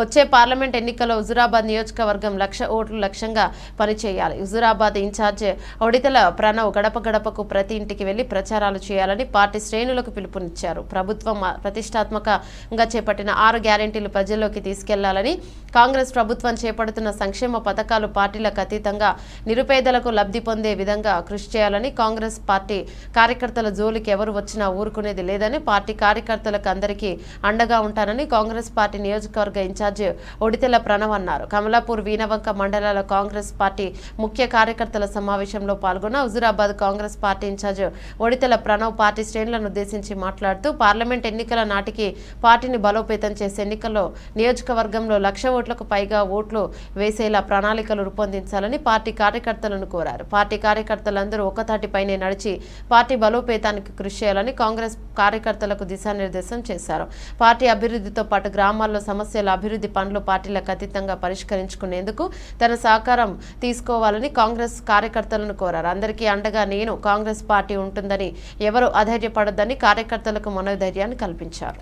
వచ్చే పార్లమెంట్ ఎన్నికల్లో హుజురాబాద్ నియోజకవర్గం లక్ష ఓట్లు లక్ష్యంగా పనిచేయాలి. హుజురాబాద్ ఇన్ఛార్జ్ ఒడితల ప్రణవ్ గడప గడపకు ప్రతి ఇంటికి వెళ్ళి ప్రచారాలు చేయాలని పార్టీ శ్రేణులకు పిలుపునిచ్చారు. ప్రభుత్వం ప్రతిష్టాత్మకంగా చేపట్టిన ఆరు గ్యారెంటీలు ప్రజల్లోకి తీసుకెళ్ళాలని కాంగ్రెస్ ప్రభుత్వం చేపడుతున్న సంక్షేమ పథకాలు పార్టీలకు అతీతంగా నిరుపేదలకు లబ్ధి పొందే విధంగా కృషి చేయాలని కాంగ్రెస్ పార్టీ కార్యకర్తల జోలికి ఎవరు వచ్చినా ఊరుకునేది లేదని పార్టీ కార్యకర్తలకు అందరికీ అండగా ఉంటానని కాంగ్రెస్ పార్టీ నియోజకవర్గ ఇన్ఛార్జ్ ఒడితెల ప్రణవ్ అన్నారు. కమలాపూర్ వీనవంక మండలాల కాంగ్రెస్ పార్టీ ముఖ్య కార్యకర్తల సమావేశంలో పాల్గొన్న Huzurabad Congress party incharge Odithela Pranav party శ్రేణులను ఉద్దేశించి మాట్లాడుతూ పార్లమెంట్ ఎన్నికల నాటికి పార్టీని బలోపేతం చేసే ఎన్నికల్లో నియోజకవర్గంలో లక్ష ఓట్లకు పైగా ఓట్లు వేసేలా ప్రణాళికలు రూపొందించాలని పార్టీ కార్యకర్తలను కోరారు. పార్టీ కార్యకర్తలందరూ ఒకతాటిపైనే నడిచి పార్టీ బలోపేతానికి కృషి చేయాలని కాంగ్రెస్ కార్యకర్తలకు దిశానిర్దేశం చేశారు. పార్టీ అభివృద్ధితో పాటు గ్రామాల్లో సమస్యల అభివృద్ధి అభివృద్ధి పనులు పార్టీలకు అతీతంగా పరిష్కరించుకునేందుకు తన సహకారం తీసుకోవాలని కాంగ్రెస్ కార్యకర్తలను కోరారు. అందరికీ అండగా నేను కాంగ్రెస్ పార్టీ ఉంటుందని ఎవరు అధైర్యపడొద్దని కార్యకర్తలకు మనోధైర్యాన్ని కల్పించారు.